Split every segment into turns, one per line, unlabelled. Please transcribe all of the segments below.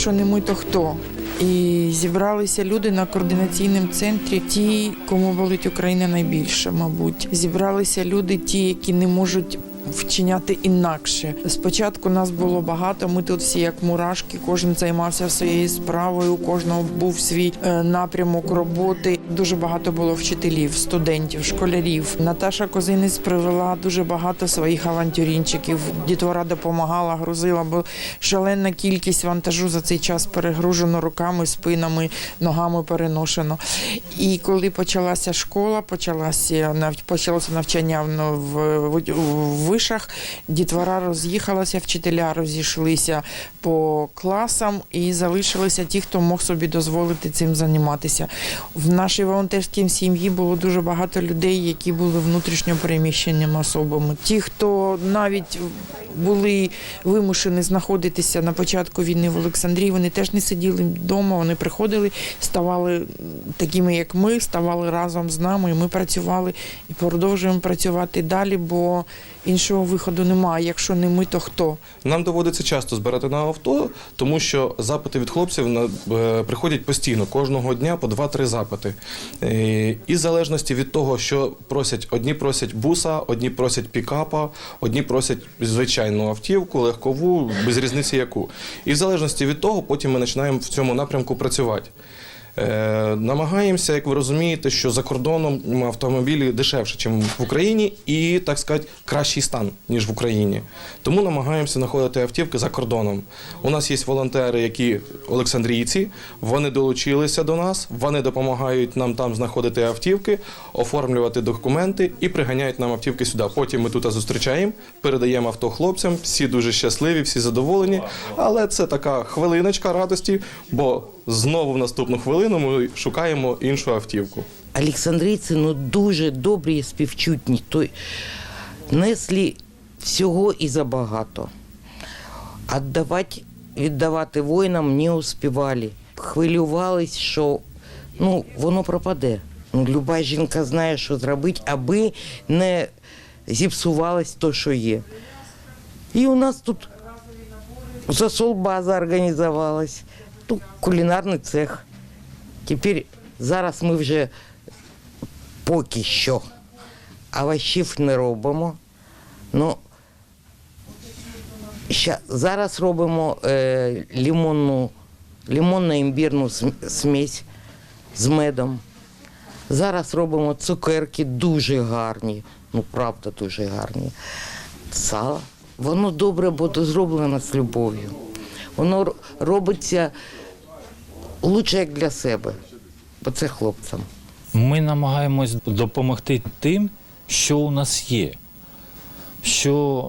якщо не ми, то хто? І зібралися люди на координаційному центрі, ті, кому болить Україна найбільше, мабуть. Зібралися люди, ті, які не можуть. Вчиняти інакше. Спочатку нас було багато. Ми тут всі як мурашки, кожен займався своєю справою, у кожного був свій е, напрямок роботи. Дуже багато було вчителів, студентів, школярів. Наташа Козинець привела дуже багато своїх авантюрінчиків. Дітвора допомагала, грузила, бо шалена кількість вантажу за цей час перегружено руками, спинами, ногами переношено. І коли почалася школа, почалася почалося навчання в, в, в вишах, дітвора роз'їхалася, вчителя розійшлися по класам і залишилися ті, хто мог собі дозволити цим займатися. В нашій волонтерській сім'ї було дуже багато людей, які були внутрішньо переміщеними особами. Ті, хто навіть були вимушені знаходитися на початку війни в Олександрії, вони теж не сиділи вдома, вони приходили, ставали такими, як ми, ставали разом з нами. І ми працювали і продовжуємо працювати далі, бо іншого виходу немає. Якщо не ми, то хто?
Нам доводиться часто збирати на авто, тому що запити від хлопців на, е, приходять постійно, кожного дня по 2-3 запити. Е, І в залежності від того, що просять, одні просять буса, одні просять пікапа, одні просять звичайну автівку, легкову, без різниці яку. І в залежності від того, потім ми починаємо в цьому напрямку працювати. Е, намагаємося, як ви розумієте, що за кордоном автомобілі дешевше, ніж в Україні, і так сказати, кращий стан, ніж в Україні. Тому намагаємося знаходити автівки за кордоном. У нас є волонтери, які олександрійці, вони долучилися до нас, вони допомагають нам там знаходити автівки, оформлювати документи і приганяють нам автівки сюди. Потім ми тут зустрічаємо, передаємо авто хлопцям, всі дуже щасливі, всі задоволені. Але це така хвилиночка радості, бо знову в наступну хвилину ми шукаємо іншу автівку.
Олександрійці ну дуже добрі і співчутні. То несли всього і забагато. Віддавати, віддавати воїнам не успівали. Хвилювались, що ну, воно пропаде. Ну, люба жінка знає, що зробити, аби не зіпсувалось то, що є. І у нас тут засолбаза організувалась, тут кулінарний цех. Тепер зараз ми вже поки що овочів не робимо. Ну, ща, зараз робимо е, лимонну, лимонно-імбірну см- смесь з медом. Зараз робимо цукерки дуже гарні, ну правда дуже гарні. Сало. Воно добре буде зроблено з любов'ю. Воно робиться лучше як для себе, бо це хлопцям.
Ми намагаємось допомогти тим, що у нас є, що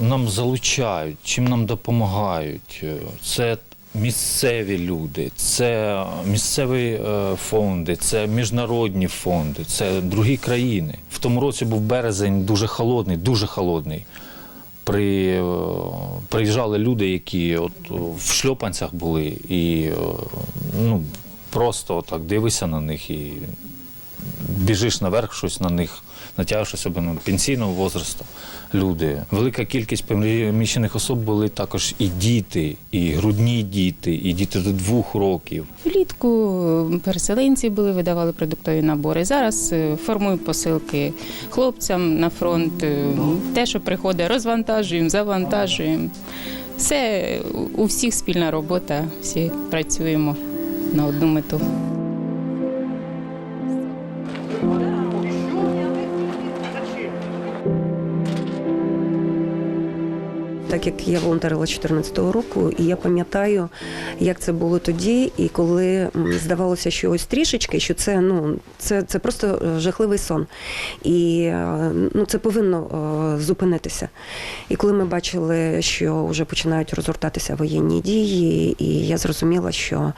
нам залучають, чим нам допомагають. Це місцеві люди, це місцеві е, фонди, це міжнародні фонди, це другі країни. В тому році був березень дуже холодний, дуже холодний. При, е, приїжджали люди, які от е, в шльопанцях були, і е, ну, просто так дивишся на них і біжиш наверх, щось на них натягуєш особливо пенсійного возрасту люди. Велика кількість переміщених особ були також і діти, і грудні діти, і діти до двох років.
Влітку е, переселенці були, видавали продуктові набори. Зараз е, формуємо посилки хлопцям на фронт. Е, Те, що приходить, розвантажуємо, завантажуємо. Все у всіх спільна робота, всі працюємо на одну мету.
Так як я волонтерила 14-го року, і я пам'ятаю, як це було тоді, і коли здавалося, що ось трішечки, що це ну це, це просто е, жахливий сон. І е, ну, це повинно е, зупинитися. І коли ми бачили, що вже починають розгортатися воєнні дії, і я зрозуміла, що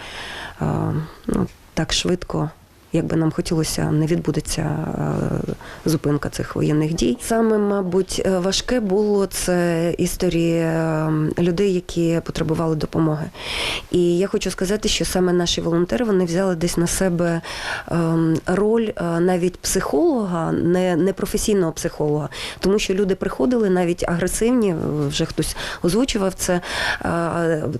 ну, так швидко як би нам хотілося, не відбудеться е, зупинка цих воєнних дій. Саме, мабуть, е, важке було це історії е, людей, які потребували допомоги. І я хочу сказати, що саме наші волонтери вони взяли десь на себе ем, роль навіть психолога, не, не професійного психолога, тому що люди приходили навіть агресивні, вже хтось озвучував це.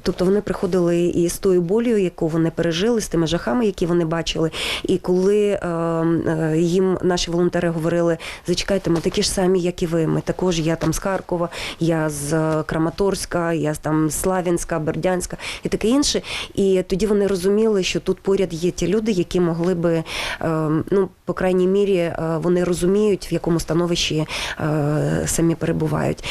Тобто вони приходили і з тою болю, яку вони пережили, з тими жахами, які вони бачили. І коли е, е, їм наші волонтери говорили, зачекайте, ми такі ж самі, як і ви. Ми також, я там з Харкова, я з е, Краматорська, я там з Славянська, Бердянська і таке інше. І тоді вони розуміли, що тут поряд є ті люди, які могли би, ну, по крайній мірі, вони розуміють, в якому становищі самі перебувають.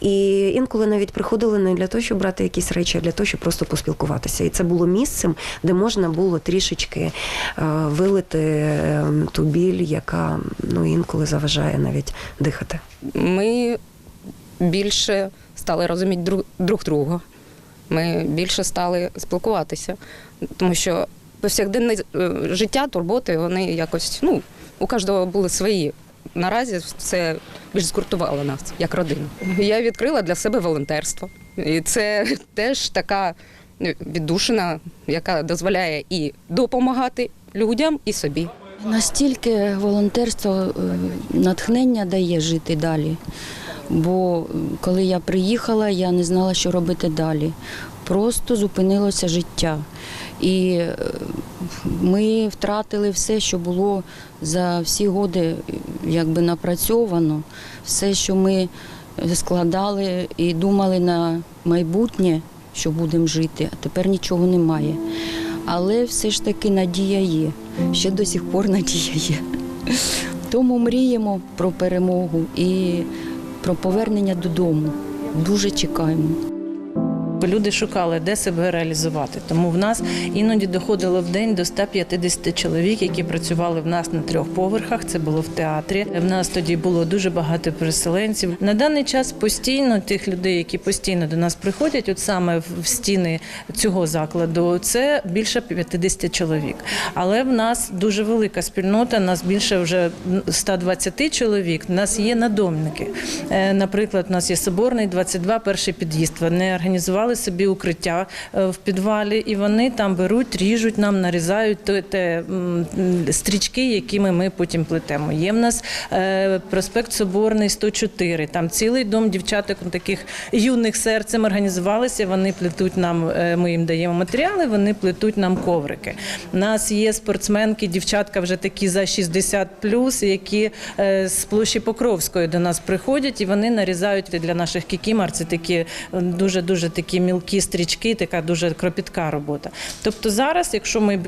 І інколи навіть приходили не для того, щоб брати якісь речі, а для того, щоб просто поспілкуватися. І це було місцем, де можна було трішечки вилити е, ту біль, яка ну інколи заважає навіть дихати.
ми більше стали розуміти друг, друг друга. Ми більше стали спілкуватися, тому що повсякденне е, життя, турботи, вони якось, ну, у кожного були свої. Наразі це більш згуртувало нас як родину. Я відкрила для себе волонтерство. І це теж така віддушина, яка дозволяє і допомагати людям, і собі.
Настільки волонтерство е, натхнення дає жити далі. Бо коли я приїхала, я не знала, що робити далі. Просто зупинилося життя. І е, ми втратили все, що було за всі годи якби напрацьовано, все, що ми складали і думали на майбутнє, що будемо жити, а тепер нічого немає. Але все ж таки надія є. Ще до сих пор надія є. Тому мріємо про перемогу і про повернення додому. Дуже чекаємо.
Люди шукали, де себе реалізувати. Тому в нас іноді доходило в день до 150 чоловік, які працювали в нас на трьох поверхах. Це було в театрі. В нас тоді було дуже багато переселенців. На даний час постійно тих людей, які постійно до нас приходять, от саме в стіни цього закладу, це більше 50 чоловік. Але в нас дуже велика спільнота. Нас більше вже 120 чоловік. У нас є надомники. Е, Наприклад, у нас є соборний 22, перший під'їзд. Вони організували собі укриття е, в підвалі, і вони там беруть, ріжуть нам, нарізають те, те стрічки, якими ми потім плетемо. Є в нас е, проспект Соборний 104. Там цілий дом дівчаток таких юних серцем організувалися. Вони плетуть нам. е, Ми їм даємо матеріали, вони плетуть нам коврики. У нас є спортсменки, дівчатка вже такі за 60 плюс, які з площі Покровської до нас приходять і вони нарізають для наших кікімар. Це такі дуже дуже такі мілкі стрічки, така дуже кропітка робота. Тобто зараз, якщо ми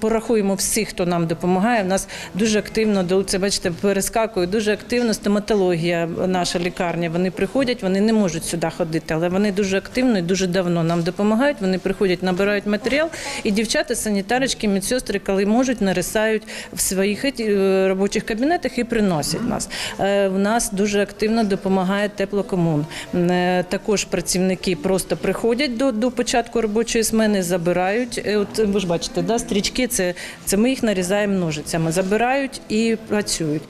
порахуємо всіх, хто нам допомагає, в нас дуже активно це бачите, перескакує дуже активно стоматологія, наша лікарня. Вони приходять, вони не можуть сюди ходити, але вони дуже активно і дуже давно нам допомагають. Вони приходять, набирають матеріал, і дівчата, санітарочки, медсестри, коли можуть, нарисають в своїх е, робочих кабінетах і приносять нас. Е, В нас дуже активно допомагає теплокомун. Е, Також працівники просто приходять до, до початку робочої зміни, забирають. Е, От ви ж бачите, да, стрічки це, це ми їх нарізаємо ножицями, забирають і працюють.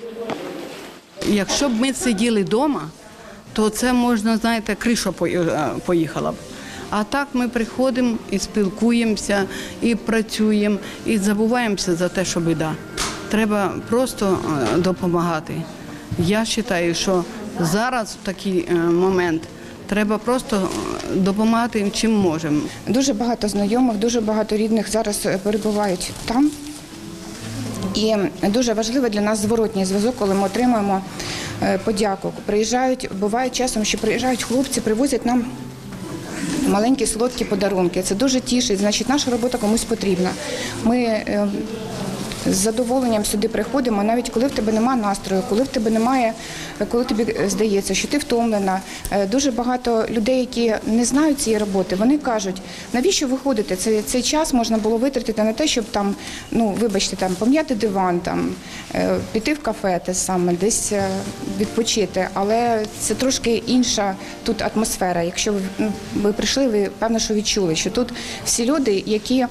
Якщо б ми сиділи вдома, то це можна, знаєте, криша е, поїхала б. А так ми приходимо і спілкуємося, і працюємо, і забуваємося за те, що біда. Треба просто е, допомагати. Я вважаю, що зараз в такий момент треба просто е, допомагати чим можемо.
Дуже багато знайомих, дуже багато рідних зараз е, перебувають там. І дуже важливий для нас зворотній зв'язок, коли ми отримуємо е, подяку. Приїжджають, буває часом, що приїжджають хлопці, привозять нам маленькі солодкі подарунки. Це дуже тішить, значить, наша робота комусь потрібна. Ми з задоволенням сюди приходимо, навіть коли в тебе немає настрою, коли в тебе немає, коли тобі здається, що ти втомлена. Е, Дуже багато людей, які не знають цієї роботи, вони кажуть, навіщо ви ходите? Цей, цей час можна було витратити на те, щоб там, ну вибачте, там пом'яти диван, там е, піти в кафе, те саме, десь е, відпочити. Але це трошки інша тут атмосфера. Якщо ви, ну, ви прийшли, ви певно, що відчули, що тут всі люди, які е,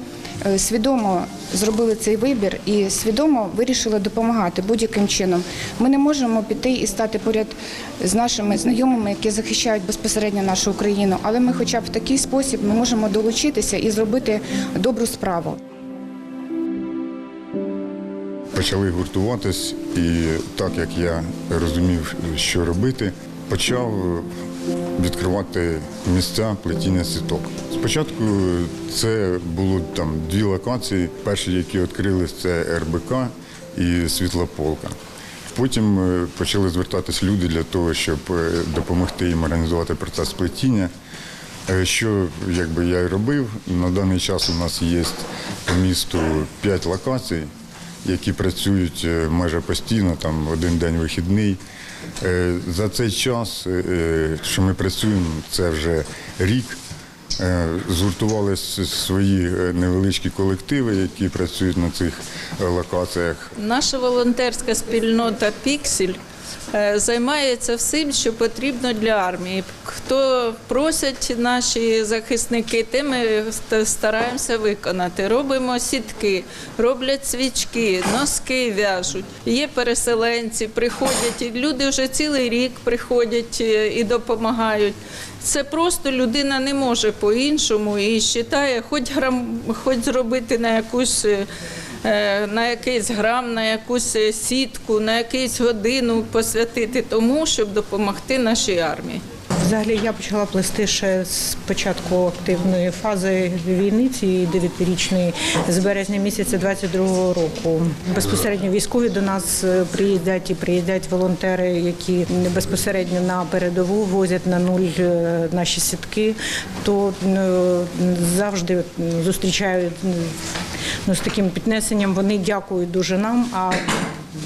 свідомо зробили цей вибір і свідомо вирішили допомагати будь-яким чином. Ми не можемо піти і стати поряд з нашими знайомими, які захищають безпосередньо нашу Україну, але ми, хоча б в такий спосіб, ми можемо долучитися і зробити добру справу.
почали гуртуватись, і так як я розумів, що робити, почав відкривати місця плетіння сіток. Спочатку це було там дві локації. Перші, які відкрились, це РБК і Світлополка. Потім е, почали звертатись люди для того, щоб е, допомогти їм організувати процес плетіння. Е, Що якби я і робив. На даний час у нас є по місту п'ять локацій, які працюють майже постійно, там один день вихідний. Е, За цей час, е, що ми працюємо, це вже рік. згуртувалися Згуртували свої е, невеличкі колективи, які працюють на цих е, локаціях.
Наша волонтерська спільнота Піксель е, займається всім, що потрібно для армії. Хто просять наші захисники, те ми стараємося виконати. Робимо сітки, роблять свічки, носки в'яжуть. Є переселенці, приходять, і люди вже цілий рік приходять е, і допомагають. Це просто людина не може по-іншому і вважає, хоч грам, хоч зробити на якусь. Е, на якийсь грам, на якусь е, сітку, на якусь годину посвятити тому, щоб допомогти нашій армії.
Взагалі я почала плести ще з початку активної фази війни, цієї дев'ятирічної, з березня місяця 22-го року. Безпосередньо військові до нас е, приїздять і приїздять волонтери, які безпосередньо на передову возять на нуль наші сітки, то завжди зустрічають ну, з таким піднесенням. Вони дякують дуже нам. А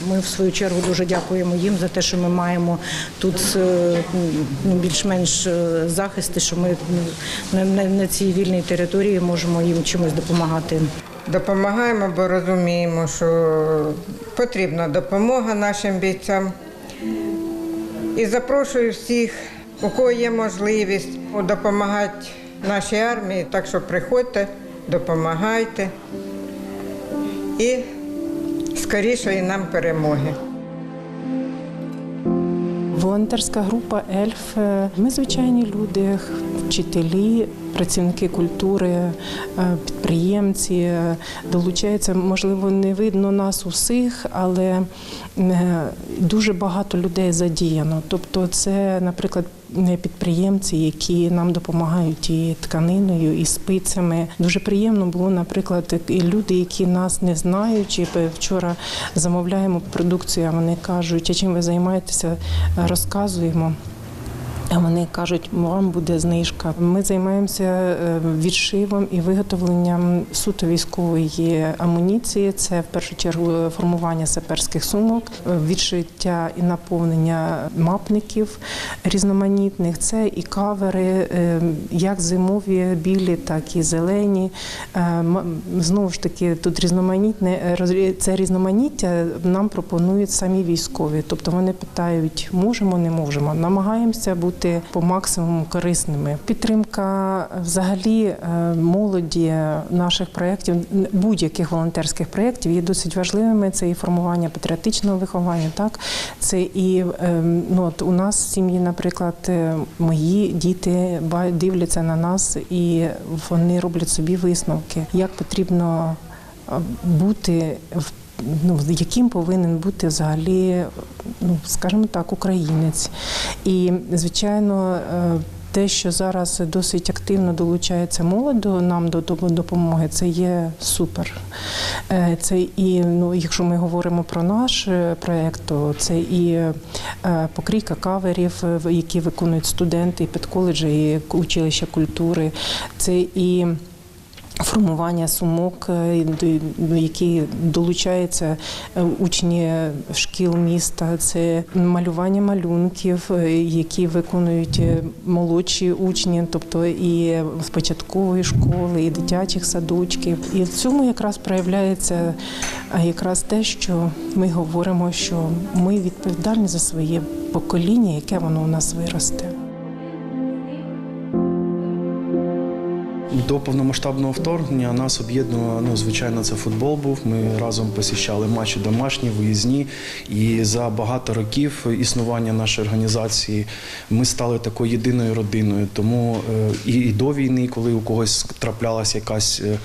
ми в свою чергу дуже дякуємо їм за те, що ми маємо тут е, ну, більш-менш е, захисти, що ми на цій вільній території можемо їм чимось допомагати.
Допомагаємо, бо розуміємо, що потрібна допомога нашим бійцям. І запрошую всіх, у кого є можливість допомагати нашій армії, так що приходьте, допомагайте і скорішої нам перемоги.
Волонтерська група Ельф. е, Ми звичайні люди, вчителі, працівники культури, е, підприємці е, долучаються. Можливо, не видно нас усіх, але е, дуже багато людей задіяно. Тобто, це, наприклад, підприємці, які нам допомагають і тканиною, і спицями. Дуже приємно було, наприклад, і люди, які нас не знають, і вчора замовляємо продукцію, а вони кажуть, а чим ви займаєтеся, розказуємо. Вони кажуть, вам буде знижка. Ми займаємося е, відшивом і виготовленням суто військової амуніції. Це в першу чергу формування саперських сумок, е, відшиття і наповнення мапників різноманітних. Це і кавери, е, як зимові, білі, так і зелені. Знову ж таки, тут різноманітне це різноманіття нам пропонують самі військові. Тобто вони питають, можемо, не можемо. Намагаємося бути по максимуму корисними. Підтримка взагалі е, молоді наших проєктів, будь-яких волонтерських проєктів є досить важливими. Це і формування патріотичного виховання, так це і е, ну от у нас сім'ї, наприклад, е, мої діти дивляться на нас і вони роблять собі висновки, як потрібно е, бути в ну, яким повинен бути взагалі, ну скажімо так, українець. І звичайно. е, Те, що зараз досить активно долучається молодь нам до до допомоги, це є супер. Е, Це і ну, якщо ми говоримо про наш е, проект, то це і покрійка каверів, які виконують студенти і педколеджі, і училища культури. Це і формування сумок, е, до- які долучаються е, учні шкіл міста, це малювання малюнків, е, які виконують молодші учні, тобто і з початкової школи, і дитячих садочків. І в цьому якраз проявляється якраз те, що ми говоримо, що ми відповідальні за своє покоління, яке воно у нас виросте.
До повномасштабного вторгнення нас об'єднувало, ну, звичайно, це футбол був. Ми разом посіщали матчі домашні, виїзні. І за багато років існування нашої організації ми стали такою єдиною родиною. Тому е, і, до війни, коли у когось траплялася якась. е,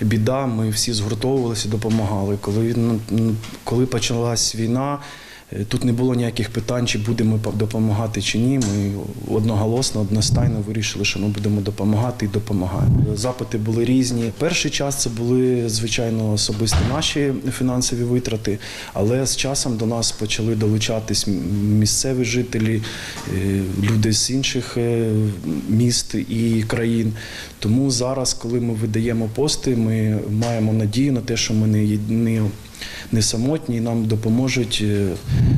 Біда, ми всі згуртовувалися, допомагали. Коли, він- коли почалась війна, тут не було ніяких питань, чи будемо допомагати чи ні. Ми одноголосно, одностайно вирішили, що ми будемо допомагати і допомагаємо. Запити були різні. Перший час це були, звичайно, особисто наші фінансові витрати, але з часом до нас почали долучатись місцеві жителі, е, люди з інших е, міст і країн. Тому зараз, коли ми видаємо пости, ми маємо надію на те, що ми не, не, самотні, нам допоможуть е,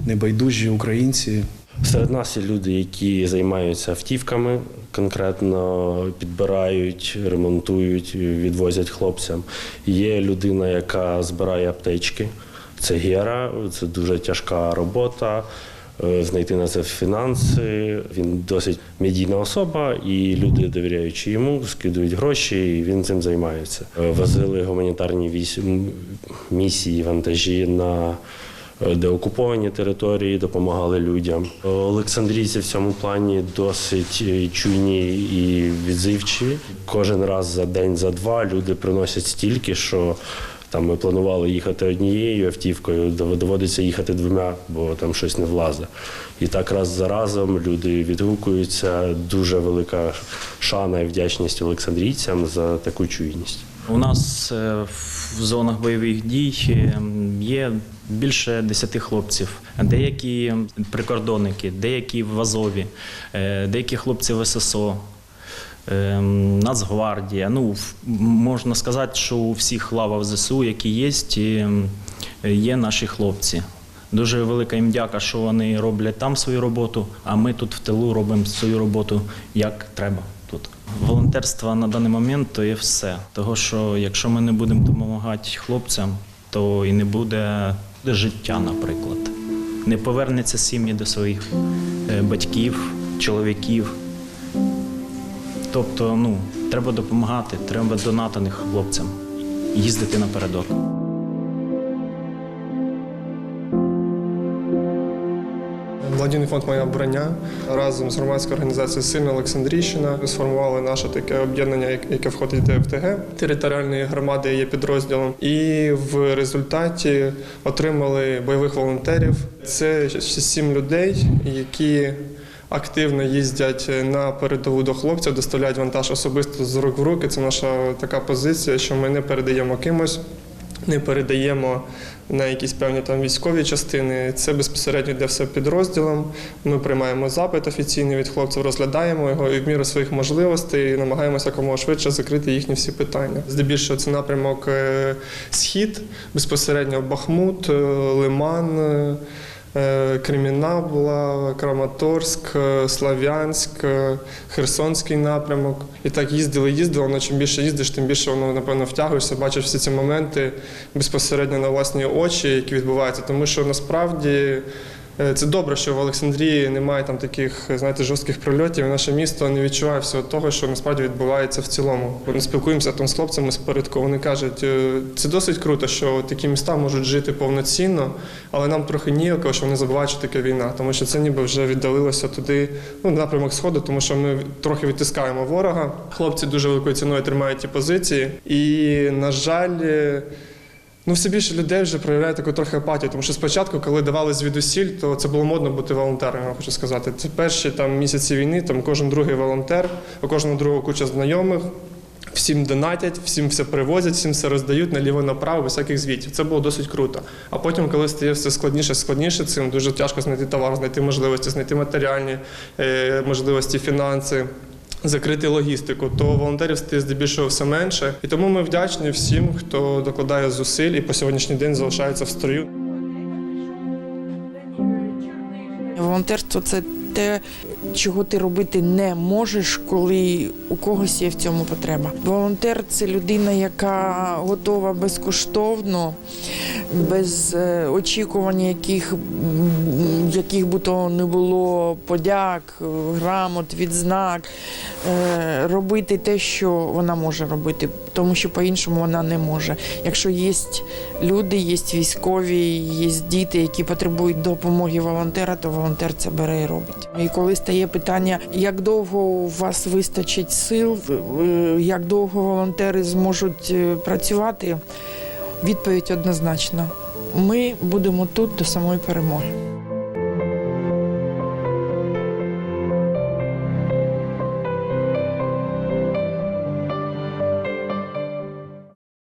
небайдужі українці.
Серед нас є люди, які займаються автівками, конкретно підбирають, ремонтують, відвозять хлопцям. Є людина, яка збирає аптечки. Це Гера, це дуже тяжка робота. Е, Знайти на це фінанси. Він досить медійна особа, і люди, довіряючи йому, скидують гроші, і він цим займається. Е, Возили гуманітарні вісь- місії, вантажі на е, деокуповані території, допомагали людям. Олександрійці в цьому плані досить чуйні і відзивчі. Кожен раз за день, за два люди приносять стільки, що там ми планували їхати однією автівкою, доводиться їхати двома, бо там щось не влазить. І так раз за разом люди відгукуються. Дуже велика шана і вдячність олександрійцям за таку чуйність.
У нас е, в зонах бойових дій е, є більше 10 хлопців. Деякі прикордонники, деякі в Азові, е, деякі хлопці в ССО. Е, Нацгвардія. Ну, можна сказати, що у всіх лавах ЗСУ, які є, є наші хлопці. Дуже велика їм дяка, що вони роблять там свою роботу, а ми тут в тилу робимо свою роботу як треба тут. Волонтерство на даний момент то є все. Того, що якщо ми не будемо допомагати хлопцям, то і не буде, буде життя, наприклад. Не повернеться сім'ї до своїх е, батьків, чоловіків. Тобто, ну, треба допомагати, треба донатити хлопцям, їздити напередок.
Благодійний фонд Моя броня разом з громадською організацією Сильна Олександрійщина сформували наше таке об'єднання, яке входить до ФТГ територіальної громади є підрозділом. І в результаті отримали бойових волонтерів. Це сім людей, які активно їздять на передову до хлопців, доставляють вантаж особисто з рук в руки. Це наша така позиція, що ми не передаємо кимось. Не передаємо на якісь певні там військові частини. Це безпосередньо для все підрозділом. Ми приймаємо запит офіційний від хлопців, розглядаємо його і в міру своїх можливостей намагаємося якомога швидше закрити їхні всі питання. Здебільшого це напрямок е, схід, безпосередньо Бахмут, е, Лиман. Е, е, Краматорськ, е, Слав'янськ, е, Херсонський напрямок. І так їздили, їздили, але чим більше їздиш, тим більше воно, напевно, втягуєшся, бачиш всі ці моменти безпосередньо на власні очі, які відбуваються. Тому що насправді це добре, що в Олександрії немає там таких, знаєте, жорстких прильотів. і Наше місто не відчуває всього того, що насправді відбувається в цілому. Ми спілкуємося там з хлопцями спередку. Вони кажуть, е, це досить круто, що такі міста можуть жити повноцінно, але нам трохи ніяково, що вони забувають, що таке війна, тому що це ніби вже віддалилося туди, ну напрямок сходу, тому що ми трохи відтискаємо ворога. Хлопці дуже великою ціною тримають ті позиції, і на жаль. Ну, все більше людей вже проявляє таку трохи апатію, тому що спочатку, коли давали звідусіль, то це було модно бути волонтером, я хочу сказати. Це перші там місяці війни, там кожен другий волонтер, у кожного другого куча знайомих. Всім донатять, всім все привозять, всім все роздають наліво направо, без всяких звітів. Це було досить круто. А потім, коли стає все складніше, складніше, цим дуже тяжко знайти товар, знайти можливості, знайти матеріальні е, можливості, фінанси. Закрити логістику, то волонтерів стає здебільшого все менше. І тому ми вдячні всім, хто докладає зусиль і по сьогоднішній день залишається в строю.
Волонтерство це те, чого ти робити не можеш, коли у когось є в цьому потреба. Волонтер це людина, яка готова безкоштовно, без е, очікування, яких, яких би то не було подяк, грамот, відзнак, е, робити те, що вона може робити, тому що по-іншому вона не може. Якщо є люди, є військові, є діти, які потребують допомоги волонтера, то волонтер це бере і робить. І коли стає питання, як довго у вас вистачить сил, як довго волонтери зможуть е, працювати, відповідь однозначна. Ми будемо тут до самої перемоги.